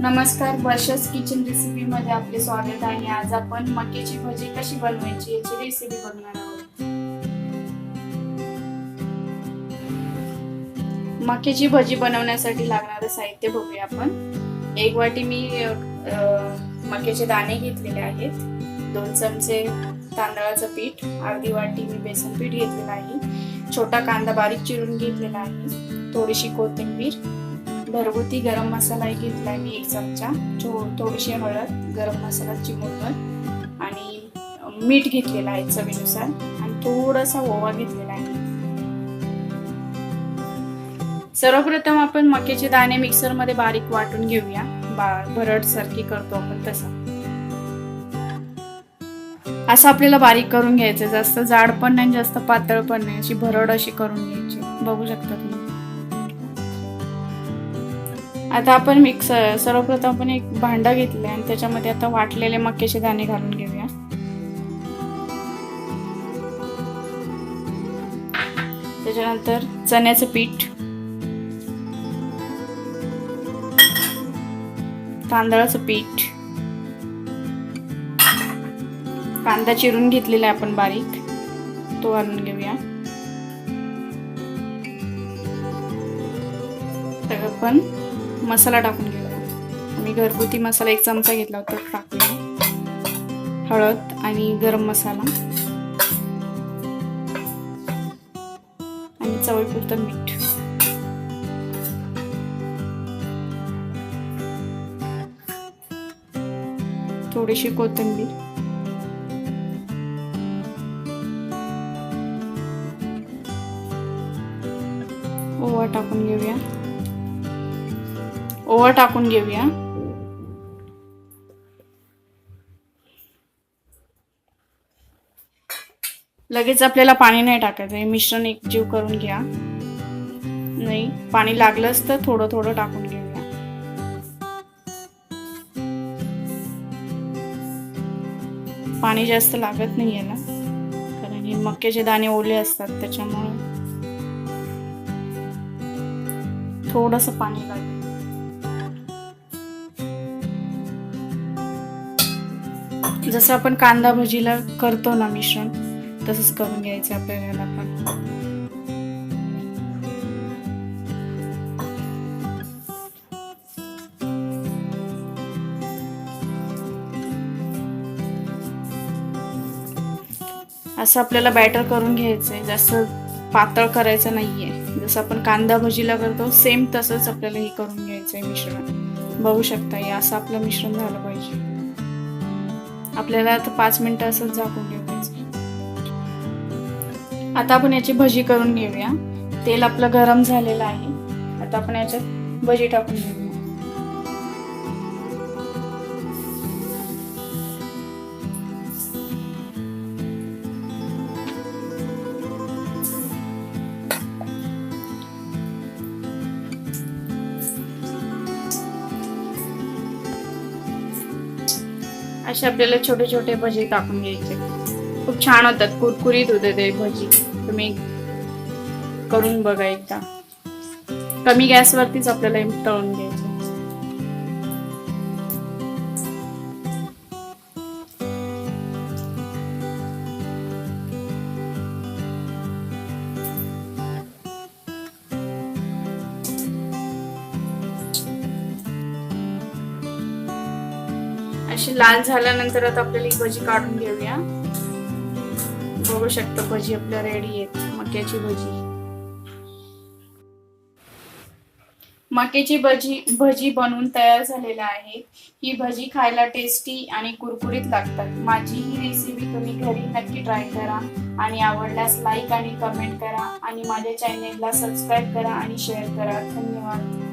नमस्कार वर्षस kitchen recipe मध्ये आपले स्वागत आहे. आज आपण मक्याची भजी कशी बनवायची याची रेसिपी बघणार आहोत. मक्याची भजी बनवण्यासाठी लागणारं साहित्य बघूया आपण. एक वाटी मी मक्याचे दाणे घेतलेले आहेत. दोन चमचे तांदळाचं पीठ अर्धी वाटी मी बेसन पीठ घेतलेलं आहे. छोटा कांदा बारीक चिरून घेतलेला आहे. थोडीशी कोथिंबीर घरगुती गरम मसाला आहे मी एक चमचा. थो- थोडीशी हळद गरम मसाला चिमूटभर आणि मीठ घेतलेलं आहे चवीनुसार. आणि थोडासा ओवा घेतलेला आहे. सर्वप्रथम आपण मक्याचे दाणे मिक्सरमध्ये बारीक वाटून घेऊया. बा भरड सारखी करतो आपण तसं. असं आपल्याला बारीक करून घ्यायचं जास्त जाड पण नाही जास्त पातळ पण नाही. अशी भरड अशी करून घ्यायची. बघू शकता तुम्ही. आता आपण मिक्स सर्वप्रथम आपण एक भांडा घेतलं आणि त्याच्यामध्ये आता वाटलेले मक्याचे दाणे घालून घेऊया. त्याच्यानंतर चण्याचं पीठ तांदळाचं पीठ कांदा चिरून घेतलेला आहे आपण बारीक तो घालून घेऊया. तर आपण मसाला टाकून घेऊया मी घरगुती मसाला एक चमचा घेतला होता तो टाकूया हळद आणि गरम मसाला. आणि चवीपुरतं मीठ. थोडीशी कोथिंबीर. ओवा टाकून घेऊया. ओवा टाकून घेऊया. लगेच आपल्याला पाणी नाही टाकायचं हे मिश्रण एकजीव करून घ्या. नाही पाणी लागलंच तर थोडं थोडं टाकून घेऊया. पाणी जास्त लागत नाही याला कारण हे मक्याचे दाणे ओले असतात त्याच्यामुळे थोडस पाणी लागेल जसं आपण कांदा भजीला करतो ना मिश्रण तसंच करून घ्यायचं आपल्याला पण. असं आपल्याला बॅटर करून घ्यायचंय जास्त पातळ करायचं नाहीये. जसं आपण कांदा भजीला करतो सेम तसंच आपल्याला हे करून घ्यायचंय मिश्रण. बघू शकता हे असं आपलं मिश्रण झालं पाहिजे. आपल्याला आता पाच मिनिटं असंच झाकून ठेवायचं. आता आपण याची भजी करून घेऊया. तेल आपलं गरम झालेलं आहे. आता आपण याच्यात भजी टाकून घेऊया. असे आपल्याला छोटे छोटे भजी टाकून घ्यायचे. खूप छान होतात. कुरकुरीत होते ते भजी. तुम्ही करून बघा एकदा. कमी गॅसवरतीच आपल्याला तळून घ्यायचं. अशी लाल झाल्यानंतर आता आपल्याला ही भजी काढून घेऊया. बघू शकतो भजी आपल्या रेडी आहेत. मक्याची भजी. मक्याची भजी भजी बनवून तयार झालेल्या आहे. ही भजी खायला टेस्टी आणि कुरकुरीत लागतात. माझी ही रेसिपी तुम्ही घरी नक्की ट्राय करा आणि आवडल्यास लाईक आणि कमेंट करा आणि माझ्या चॅनेलला सबस्क्राईब करा आणि शेअर करा. धन्यवाद.